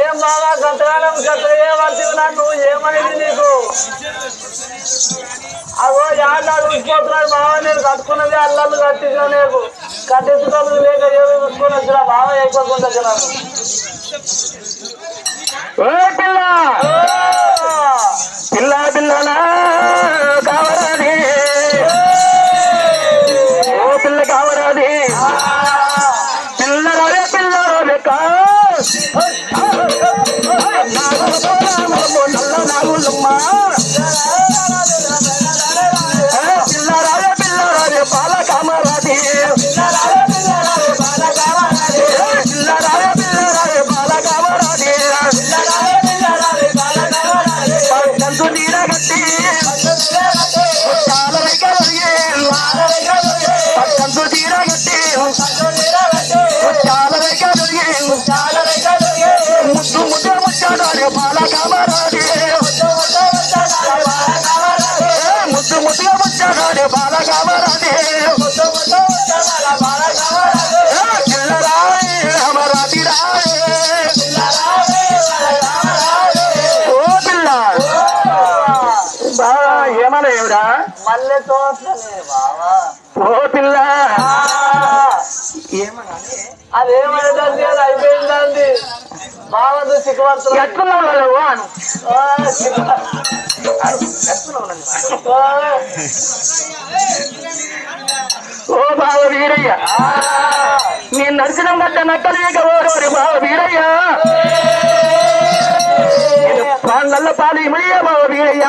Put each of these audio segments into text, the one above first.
ఏం బాగా గతకాలం గత ఏమర్చివి నన్ను ఏమైంది నీకు అగో యాడాలు ఉసిపోతున్నాడు బావ నేను కట్టుకున్నది అల్లాలు కట్టించిన నీకు కట్టించుకోదు లేక ఏమి చూసుకొని వచ్చిన బావ అయిపోకుండా వచ్చినాను పిల్ల పిల్లలా కావరాది. ఓ పిల్ల కావరాది. పిల్లరే పిల్లరే కా. నల్ల నాగులమ్మ. ఓ పిల్ల అదేమైందండి అది అయిపోయిందండి. బావదు నువ్వు? అను ఓ బావ వీరయ్య. నేను నడిచిన గడ్డ నక్కలేక ఓరోరి బావ వీరయ్య. పాళ్ళల్ల పాలు ఇమయ్య బావ వీరయ్య.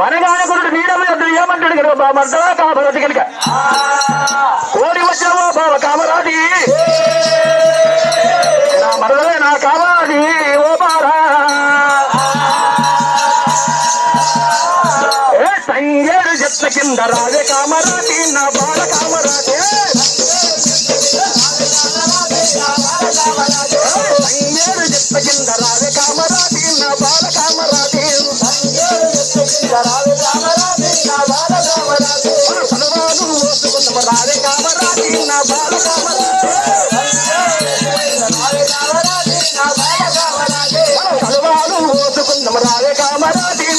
వనగానకుడు నీడమ ఏమంటాడు కదా బా మర్దలా కామరాజు కనుక? కోడి వచ్చావా బావ కామరాజి. నా మరదలే నా కామరాజి ఓ బారా. ఏ తంగేడు చెత్త కింద రాజే కామరాజి నా బాల కామరాజి.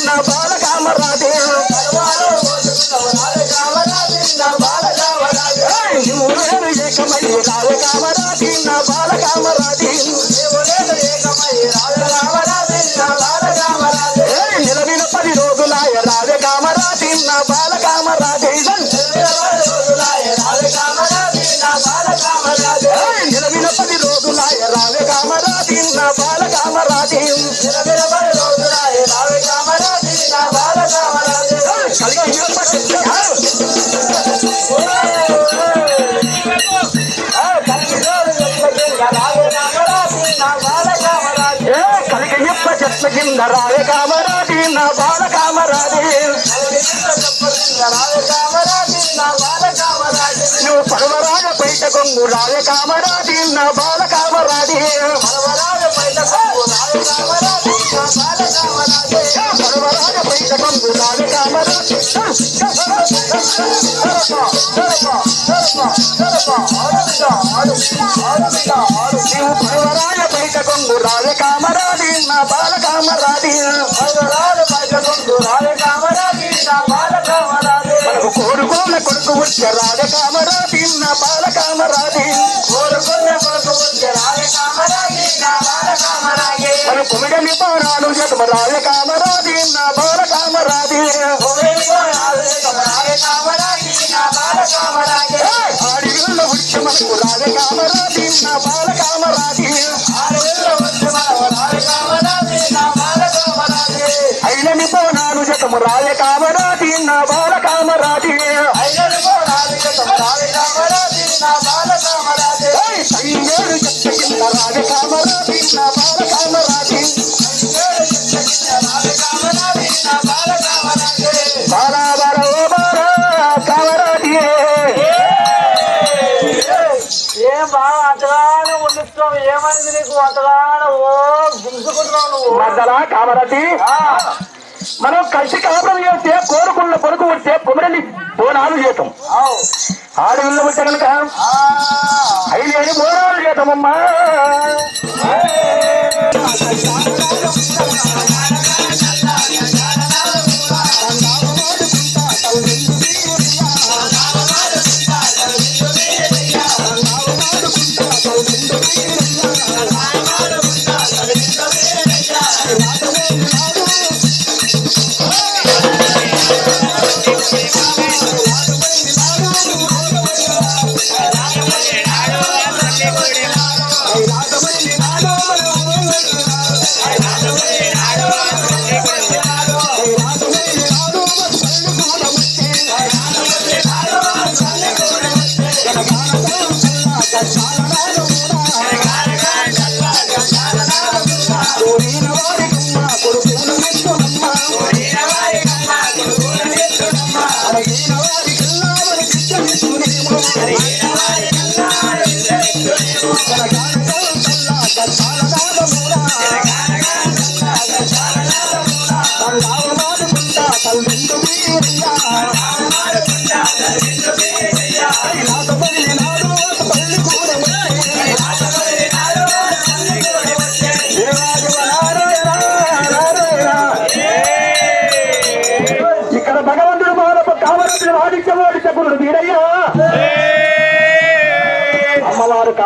కామరాజి ఏ చెట్ల కింద రాజే కామరాజి నా బాల కామరాజి. నువ్వు పర్వరాజ పైట కొంగు రాజే కామరాజి నా బాల కామరాజి. పర్వరాజ పైట కొంగు రాయ కామరాజి నా బాల కామరాజి. కొంగు రాజే కామరాజి నా బాల కామరాజి. మనకు కోరుకోన కొడుకు వచ్చే రాజ కామరాజి నా బాల కామరాజి. కుమిడలి పోరాలు జగమరాల కామరాజి నా బాల కామరాజి ఆడిగుళ్ళ ఉద్యమకు రాజ కామరాజి నా బాల కామరాజి ఐలని పోనాలు జగమరాల కామరాజి నా బాల కామరాజి ఐలని పోనాలు జగమరాల కామరాజి నా బాల కామరాజి సంగేరు చెట్టు కింద రాజ కామరాజి నా బాల కామరాజి ఏమైంది నీకు? అంతగానే ఓ దించుకుంటున్నావు నువ్వు. మద్దల కామరాజి? మనం కలిసి కాపురం చేస్తే కోరుకున్న కొడుకు ఉంటే పొమరని బోనాలు చేస్తాం అవు. ఆడు ఇల్లు ఉంటే కనుక ఐదు బోనాలు చేద్దామమ్మా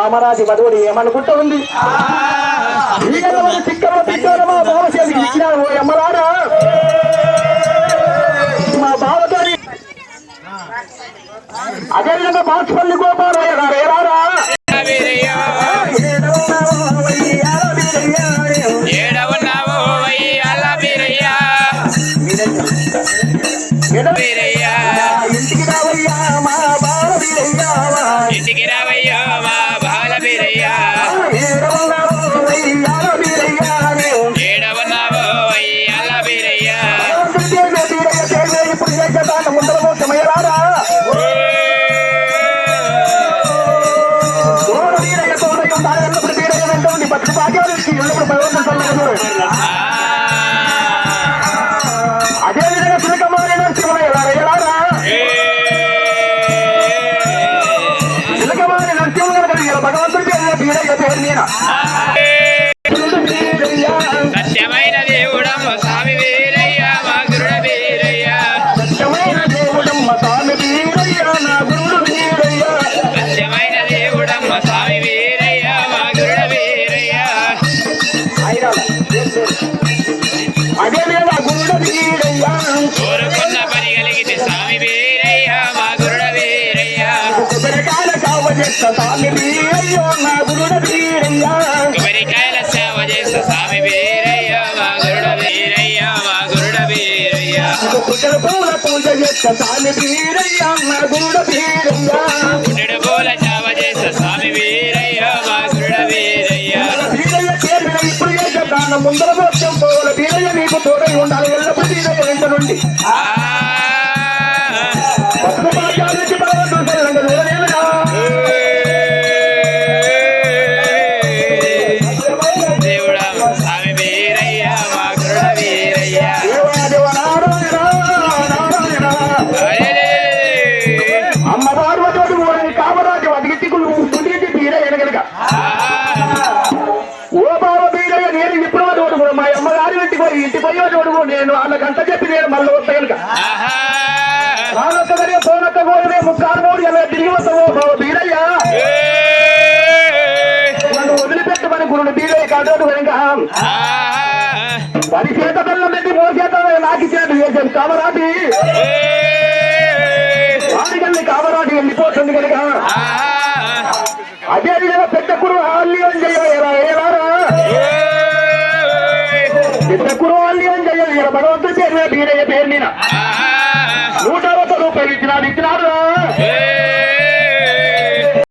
కామరాజు వధువుడు ఏమనుకుంటూ ఉంది? ఈగలవని చిక్కల పిచ్చోరమా బావసేది ఇచ్చినారు ఓ అమ్మలారా మా బావతోని అదేవిధంగా బాచుపల్లి గోపాలయ్య గారు ఏరారా ఏడవున్నావు అయ్యాల బీరయ్యా బీరయ్యా అదే తిలకమారి నరసింహయ్య తిలకమారి నరసింహ గారు భగవంతుడి పేరు వీరయ్య పేరు కోరుకున్న పని కలిగితే స్వామి వీరయ్యా మా గురుడ వీరయ్యా. కొబ్బరికాయల కావ చేస్త స్వామి వీరయ్య నా గురుడు వీరయ్య. కొబ్బరికాయల సేవ చేస్తా స్వామి వీరయ్యా మా గురుడ వీరయ్యా మా గురుడ వీరయ్యా. పూల పూజ చేస్త స్వామి వీరయ్య నా గురుడు వీరయ్య. పుట్టెడు పూల సేవ చేస్తా స్వామి వీరయ్యా మా గురుడ వీరయ్యా. పేరు ఇప్పుడు ముందర తోడై ఉండాలి. ఎల్లప్పుడు వీరయ్య వెంట నుండి. అమ్మగారి ఇంటికి పోయి ఇంటి పోయో చోడు నేను వాళ్ళకంత చెప్పి నేను మళ్ళీ వస్తా కనుక రానొక్క గడియ పోనొక్క పోయినే ముక్కారు మూడు ఎలా తిరిగి వస్తావో బావ వీరయ్య నన్ను వదిలిపెట్టమని గురుడు వీరయ్య కాదోడు కనుక పది చేత బెల్లం పెట్టి మో చేత నాకు చేతి. వేసాను కామరాజు